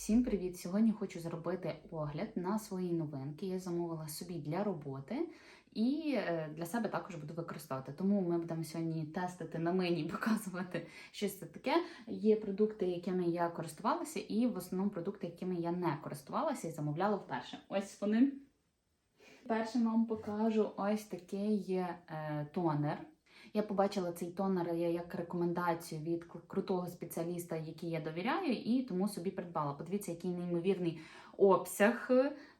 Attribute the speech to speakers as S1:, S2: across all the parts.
S1: Всім привіт! Сьогодні хочу зробити огляд на свої новинки. Я замовила собі для роботи і е, для себе також буду використовувати. Тому ми будемо сьогодні тестити на мені, показувати, що це таке. Є продукти, якими я користувалася, і в основному продукти, якими я не користувалася і замовляла вперше. Ось вони. Першим вам покажу ось такий е, тонер. Я побачила цей тонер як рекомендацію від крутого спеціаліста, який я довіряю, і тому собі придбала. Подивіться, який неймовірний обсяг.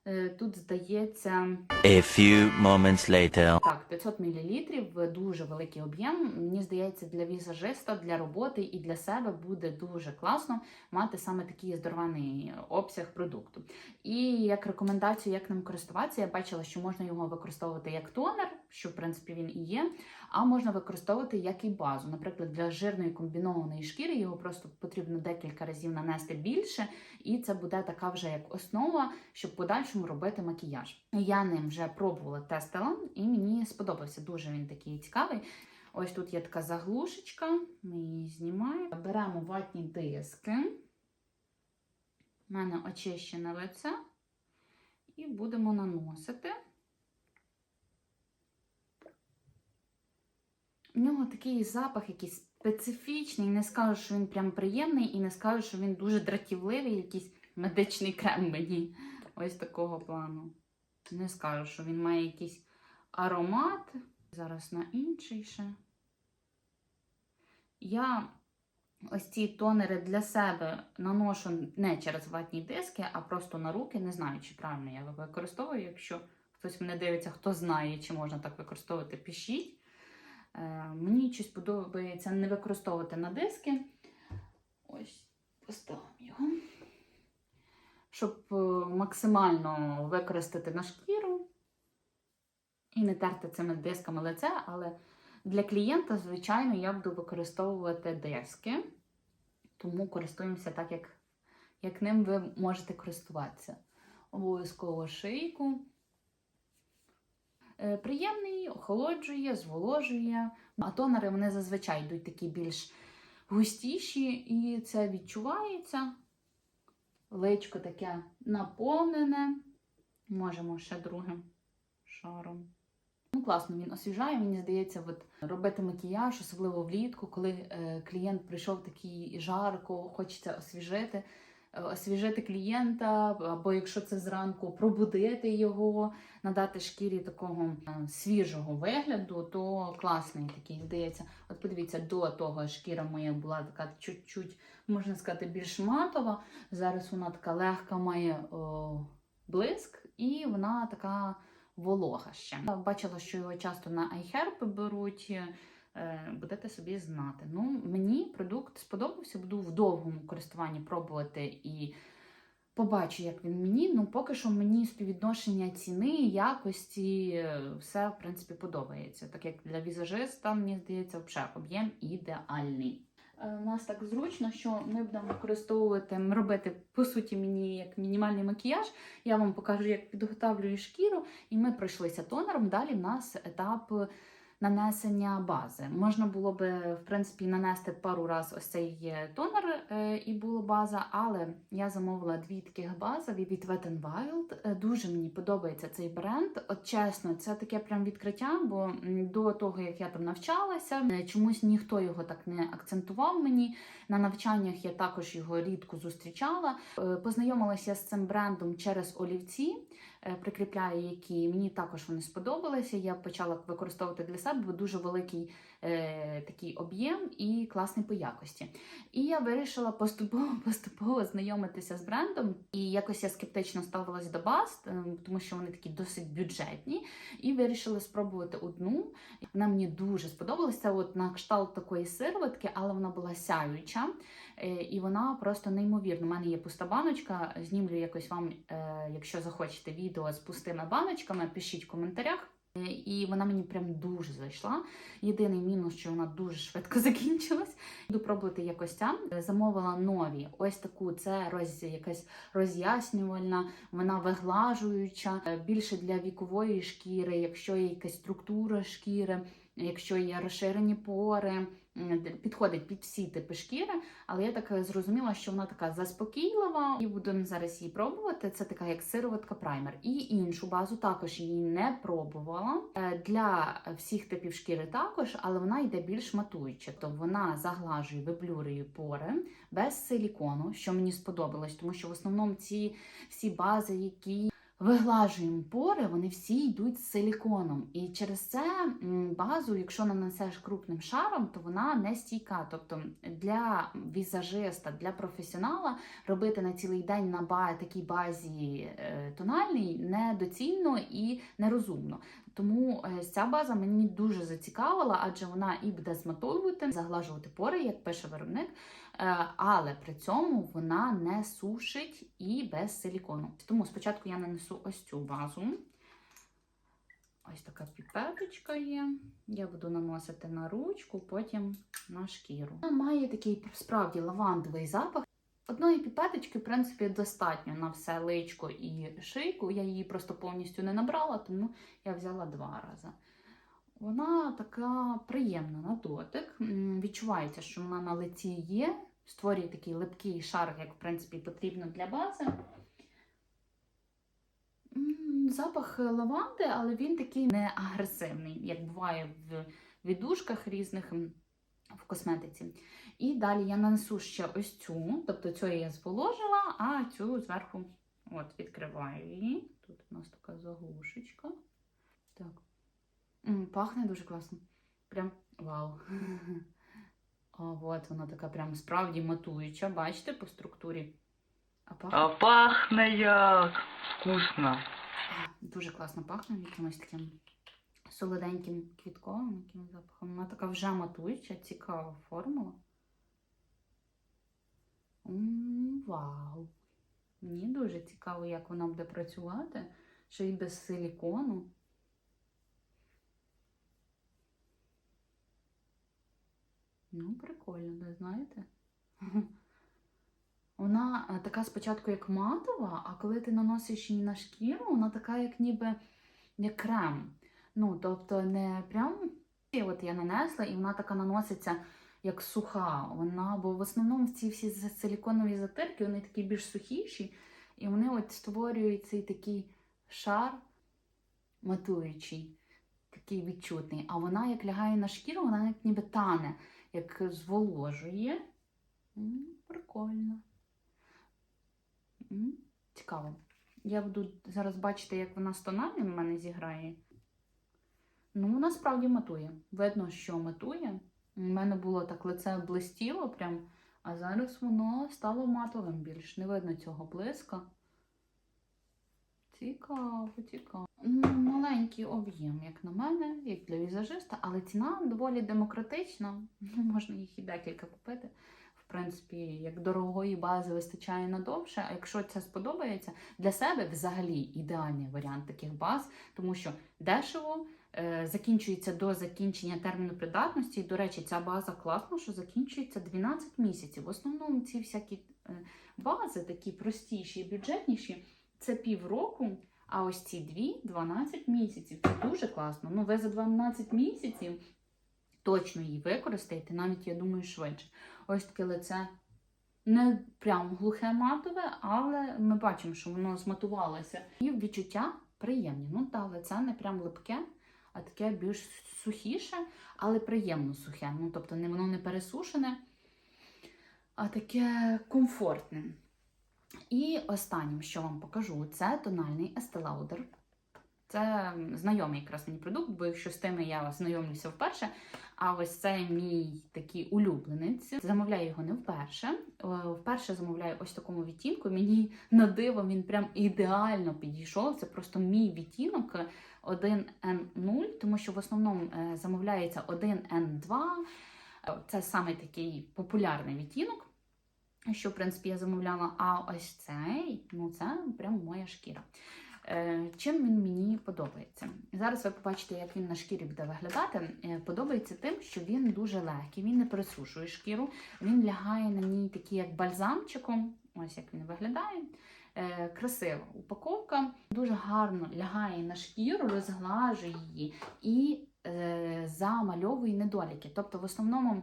S1: Е, Тут здається
S2: A few moments later.
S1: так, 500 мл, дуже великий об'єм. Мені здається, для візажиста, для роботи і для себе буде дуже класно мати саме такий здорований обсяг продукту. І як рекомендацію, як ним користуватися, я бачила, що можна його використовувати як тонер, що в принципі він і є, а можна використовувати як і базу. Наприклад, для жирної комбінованої шкіри його просто потрібно декілька разів нанести більше, і це буде така вже як основа, щоб в подальшому робити макіяж. Я ним вже пробувала, тестила, і мені сподобався. Дуже він такий цікавий. Ось тут є така заглушечка, ми її знімаємо. Беремо ватні диски. У мене очищене лице. І будемо наносити. У нього такий запах якийсь специфічний. Не скажу, що він прям приємний, і не скажу, що він дуже дратівливий, якийсь медичний крем мені. Ось такого плану. Не скажу, що він має якийсь аромат. Зараз на інший ще. Я ось ці тонери для себе наношу не через ватні диски, а просто на руки. Не знаю, чи правильно я використовую. Якщо хтось мене дивиться, хто знає, чи можна так використовувати, пишіть. Е, мені щось подобається не використовувати на диски. Ось, поставимо його. Щоб е, максимально використати на шкіру і не терти цими дисками лице, але для клієнта, звичайно, я буду використовувати диски, тому користуємося так, як, як ним ви можете користуватися. Обов'язково шийку. Е, Приємний, охолоджує, зволожує. А тонери вони зазвичай йдуть такі більш густіші, і це відчувається. Личко таке наповнене. Можемо ще другим шаром. Ну, класно, він освіжає, мені здається, от робити макіяж, особливо влітку, коли е, клієнт прийшов такий жарко, хочеться освіжити. Освіжити клієнта, або якщо це зранку, пробудити його, надати шкірі такого е, свіжого вигляду, то класний такий здається. От подивіться, до того шкіра моя була така чуть-чуть, можна сказати, більш матова. Зараз вона така легка має о, блиск, і вона така волога ще. Бачила, що його часто на iHerb беруть. Е, Будете собі знати. Ну, мені продукт сподобався, буду в довгому користуванні пробувати і побачу, як він мені. Ну, поки що мені співвідношення ціни, якості, е, все, в принципі, подобається. Так як для візажиста, мені здається, взагалі об'єм ідеальний. Е, У нас так зручно, що ми будемо використовувати, робити по суті мені як мінімальний макіяж. Я вам покажу, як підготовлюю шкіру, і ми пройшлися тонером. Далі в нас етап нанесення бази. Можна було би, в принципі, нанести пару раз ось цей тонер, е, і була база, але я замовила дві таких бази від Wet n Wild. Е, Дуже мені подобається цей бренд. От чесно, це таке прям відкриття, бо до того, як я там навчалася, е, чомусь ніхто його так не акцентував мені. На навчаннях я також його рідко зустрічала. Познайомилася з цим брендом через олівці, прикріпляю, які мені також вони сподобалися. Я почала використовувати для себе, дуже великий е, такий об'єм і класний по якості. І я вирішила поступово поступово знайомитися з брендом. І якось я скептично ставилась до баз, е, тому що вони такі досить бюджетні. І вирішила спробувати одну. Вона мені дуже сподобалася. От на кшталт такої сироватки, але вона була сяюча. Е, І вона просто неймовірна. У мене є пуста баночка. Знімлю якось вам, е, якщо захочете, відео з пустими баночками, пишіть в коментарях. Е, І вона мені прям дуже зайшла. Єдиний мінус, що вона дуже швидко закінчилась. Буду пробувати якось ця. Замовила нові. Ось таку це роз, якась роз'яснювальна, вона виглажуюча, е, більше для вікової шкіри, якщо є якась структура шкіри, якщо є розширені пори. Підходить під всі типи шкіри, але я так зрозуміла, що вона така заспокійлива, і будемо зараз її пробувати. Це така як сироватка праймер. І іншу базу також її не пробувала. Е, Для всіх типів шкіри також, але вона йде більш матуюча. Тобто вона заглажує, виблюрює пори без силікону, що мені сподобалось, тому що в основному ці всі бази, які виглажуємо пори, вони всі йдуть з силіконом. І через це базу, якщо нанесеш крупним шаром, то вона не стійка. Тобто для візажиста, для професіонала робити на цілий день на ба- такій базі е, тональній недоцільно і нерозумно. Тому е, ця база мені дуже зацікавила, адже вона і буде зматовувати, заглажувати пори, як пише виробник, е, але при цьому вона не сушить і без силікону. Тому спочатку я нанесу ось цю базу. Ось така піпеточка є. Я буду наносити на ручку, потім на шкіру. Вона має такий справді лавандовий запах. Одної піпеточки, в принципі, достатньо на все личко і шийку. Я її просто повністю не набрала, тому я взяла два рази. Вона така приємна на дотик. Відчувається, що вона на лиці є. Створює такий липкий шар, як в принципі потрібно для бази. Запах лаванди, але він такий не агресивний, як буває в віддушках різних в косметиці. І далі я нанесу ще ось цю, тобто цю я зволожила, а цю зверху от, відкриваю її. Тут у нас така заглушечка. Так. Пахне дуже класно. Прям вау. А от вона така прям справді матуюча, бачите, по структурі. А пахне
S3: А пахне як вкусно.
S1: дуже класно пахне якимось таким солоденьким квітковим якимось запахом. Вона така вже матуюча, цікава формула. Вау! Мені дуже цікаво, як вона буде працювати, ще й без силікону. Ну, прикольно, не знаєте? Вона е, така спочатку як матова, а коли ти наносиш її на шкіру, вона така, як ніби як крем. Ну, тобто не прям. От я нанесла, і вона така наноситься як суха. Вона, бо в основному ці всі силіконові затирки, вони такі більш сухіші, і вони от створюють цей такий шар матуючий, такий відчутний. А вона, як лягає на шкіру, вона як ніби тане, як зволожує. Прикольно. Цікаво. Я буду зараз бачити, як вона з тональним в мене зіграє. Ну, вона справді матує. Видно, що матує. У мене було так лице блистіло прям, а зараз воно стало матовим більш. Не видно цього блиска. Цікаво, цікаво. Маленький об'єм, як на мене, як для візажиста, але ціна доволі демократична. Можна їх і декілька купити. В принципі, як дорогої бази вистачає надовше. А якщо це сподобається, для себе взагалі ідеальний варіант таких баз, тому що дешево. Е, Закінчується до закінчення терміну придатності. І, До речі, ця база класно, що закінчується 12 місяців. В основному ці всякі е, бази, такі простіші, бюджетніші, це півроку, а ось ці дві 12 місяців. Це дуже класно. Ну, ви за 12 місяців точно її використаєте, навіть, я думаю, швидше. Ось таке лице не прям глухе матове, але ми бачимо, що воно зматувалося. І відчуття приємні. Ну, та лице не прям липке, а таке більш сухіше, але приємно сухе. Ну, тобто воно не пересушене, а таке комфортне. І останнім, що вам покажу, це тональний Lauder. Це знайомий якраз мені продукт, бо якщо з тими я знайомлюся вперше. А ось це мій такий улюбленець. Замовляю його не вперше. Вперше замовляю ось такому відтінку. Мені на диво він прям ідеально підійшов. Це просто мій відтінок 1N0, тому що в основному е, замовляється 1N2. Е, Це саме такий популярний відтінок що, в принципі, я замовляла. А ось цей, ну це прямо моя шкіра. Е, чим він мені подобається? Зараз ви побачите, як він на шкірі буде виглядати. Подобається тим, що він дуже легкий, він не пересушує шкіру, він лягає на ній такий, як бальзамчиком. Ось як він виглядає. Е, красива упаковка, дуже гарно лягає на шкіру, розглажує її і е, замальовує недоліки. Тобто, в основному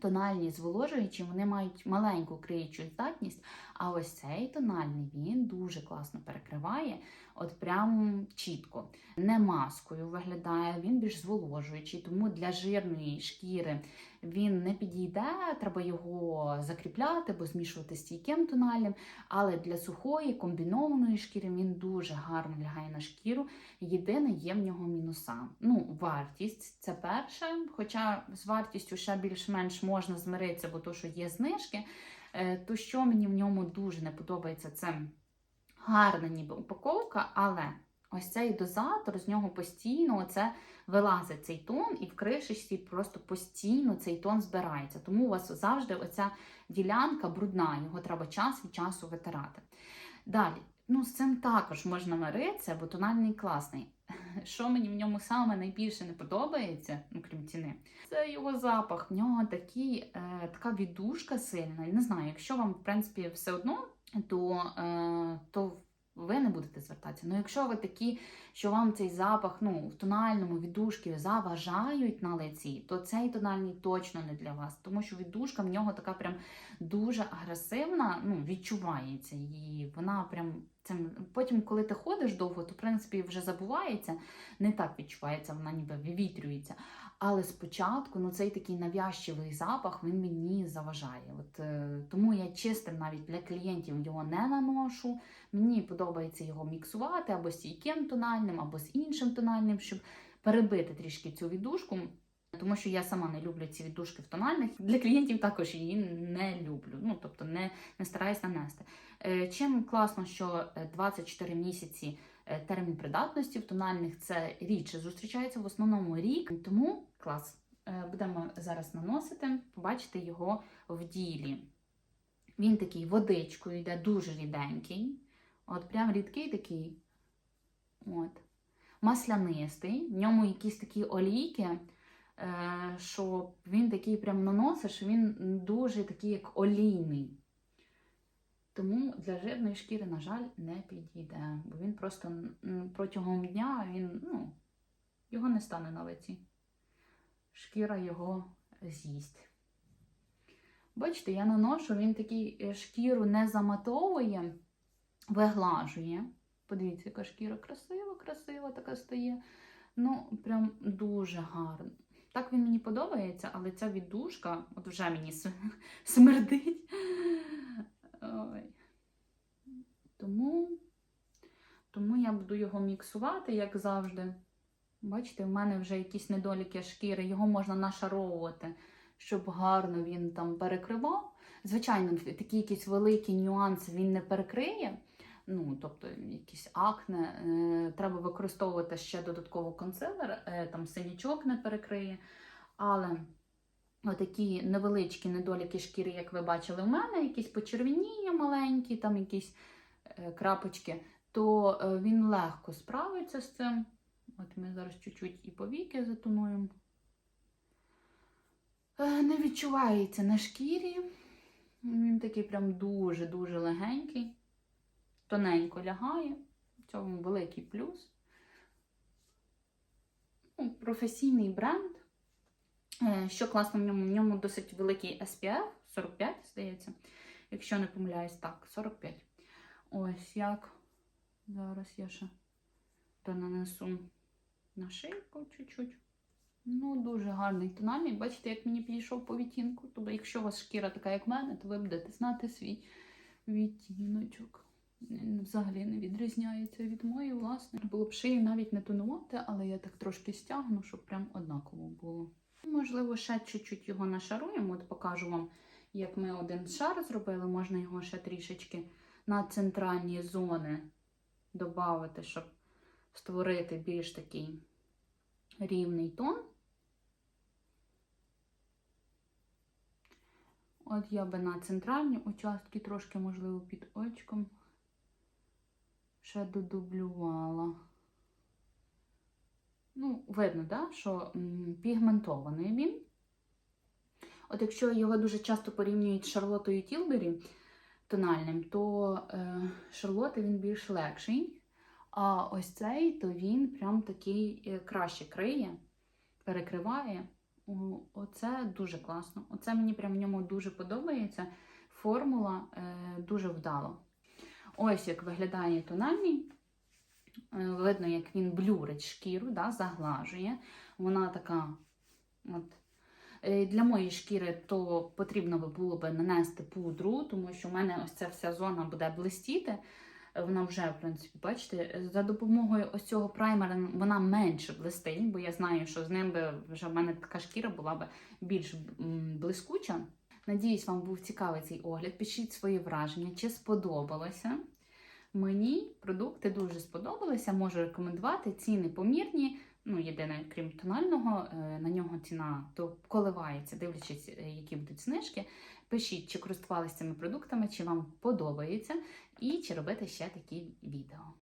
S1: тональні зволожуючі, вони мають маленьку криючу здатність, а ось цей тональний він дуже класно перекриває, от прям чітко. Не маскою виглядає, він більш зволожуючий, тому для жирної шкіри він не підійде, треба його закріпляти або змішувати стійким тональним. Але для сухої комбінованої шкіри він дуже гарно лягає на шкіру. Єдине є в нього мінуса. Ну, вартість це перше. Хоча з вартістю ще більш-менш можна змиритися, бо то, що є знижки. Е, То, що мені в ньому дуже не подобається, це гарна ніби упаковка, але ось цей дозатор з нього постійно оце вилазить цей тон, і в кришечці просто постійно цей тон збирається. Тому у вас завжди оця ділянка брудна, його треба час від часу витирати. Далі, ну з цим також можна миритися, бо тональний класний. Що мені в ньому саме найбільше не подобається, ну крім ціни, це його запах. В нього такий, е, така віддушка сильна. Не знаю, якщо вам, в принципі, все одно, то, е, то ви не будете звертатися. Ну, якщо ви такі, що вам цей запах ну, в тональному віддушки заважають на лиці, то цей тональний точно не для вас. Тому що віддушка в нього така прям дуже агресивна, ну, відчувається. І вона прям цим. Потім, коли ти ходиш довго, то в принципі вже забувається, не так відчувається, вона ніби вивітрюється. Але спочатку ну, цей такий навязчивий запах він мені заважає. От, е, тому я чистим навіть для клієнтів його не наношу. Мені подобається його міксувати або з стійким тональним, або з іншим тональним, щоб перебити трішки цю віддушку. Тому що я сама не люблю ці віддушки в тональних. Для клієнтів також її не люблю. Ну тобто не, не стараюсь нанести. Е, Чим класно, що е, 24 місяці е, термін придатності в тональних це рідше зустрічається в основному рік. Тому клас. Е, Будемо зараз наносити, побачите його в ділі. Він такий водичкою йде, дуже ріденький. От прям рідкий такий. От. Маслянистий. В ньому якісь такі олійки, е, що він такий прям наносиш, він дуже такий, як олійний. Тому для жирної шкіри, на жаль, не підійде. Бо він просто протягом дня він, ну, його не стане на лиці. Шкіра його з'їсть. Бачите, я наношу, він такий е, шкіру не заматовує, виглажує. Подивіться, яка шкіра красива, красива така стає. Ну, прям дуже гарно. Так він мені подобається, але ця віддушка, от вже мені смердить. Ой. Тому, тому я буду його міксувати, як завжди. Бачите, в мене вже якісь недоліки шкіри, його можна нашаровувати, щоб гарно він там перекривав. Звичайно, такі якісь великі нюанси він не перекриє. Ну, тобто, якісь акне, е, треба використовувати ще додатково консилер, е, там синячок не перекриє. Але отакі невеличкі недоліки шкіри, як ви бачили в мене, якісь почервініння маленькі, там якісь е, крапочки, то він легко справиться з цим. От ми зараз чуть-чуть і повіки затонуємо. Не відчувається на шкірі. Він такий прям дуже-дуже легенький, тоненько лягає. В цьому великий плюс. Ну, професійний бренд. Е, Що класно в ньому? В ньому досить великий SPF, 45, здається. Якщо не помиляюсь, так, 45. Ось як. Зараз я ще то нанесу на шийку чуть-чуть. Ну, дуже гарний тональний. Бачите, як мені підійшов по відтінку. Тобто, якщо у вас шкіра така, як в мене, то ви будете знати свій відтіночок. Взагалі не відрізняється від моєї, власне. Було б шию навіть не тонувати, але я так трошки стягну, щоб прям однаково було. Можливо, ще чуть-чуть його нашаруємо. От покажу вам, як ми один шар зробили. Можна його ще трішечки на центральні зони додати, щоб створити більш такий рівний тон. От я би на центральні участки, трошки, можливо, під очком ще додублювала. Ну, видно, да, що пігментований він. От якщо його дуже часто порівнюють з Шарлотою Тілбері тональним, то е, Шарлоти він більш легший. А ось цей, то він прям такий е, краще криє, перекриває. Оце дуже класно. Оце мені прям в ньому дуже подобається. Формула е, дуже вдало. Ось як виглядає тональний. Е, видно, як він блюрить шкіру, да, заглажує. Вона така. От. Е, Для моєї шкіри то потрібно було би нанести пудру, тому що в мене ось ця вся зона буде блистіти. Вона вже, в принципі, бачите, за допомогою ось цього праймера вона менше блистить, бо я знаю, що з ним би вже в мене така шкіра була б більш блискуча. Надіюсь, вам був цікавий цей огляд. Пишіть свої враження, чи сподобалося. Мені продукти дуже сподобалися, можу рекомендувати. Ціни помірні. Ну, єдине, крім тонального, е, на нього ціна то коливається, дивлячись, е, які будуть знижки. Пишіть, чи користувалися цими продуктами, чи вам подобається, і чи робити ще такі відео.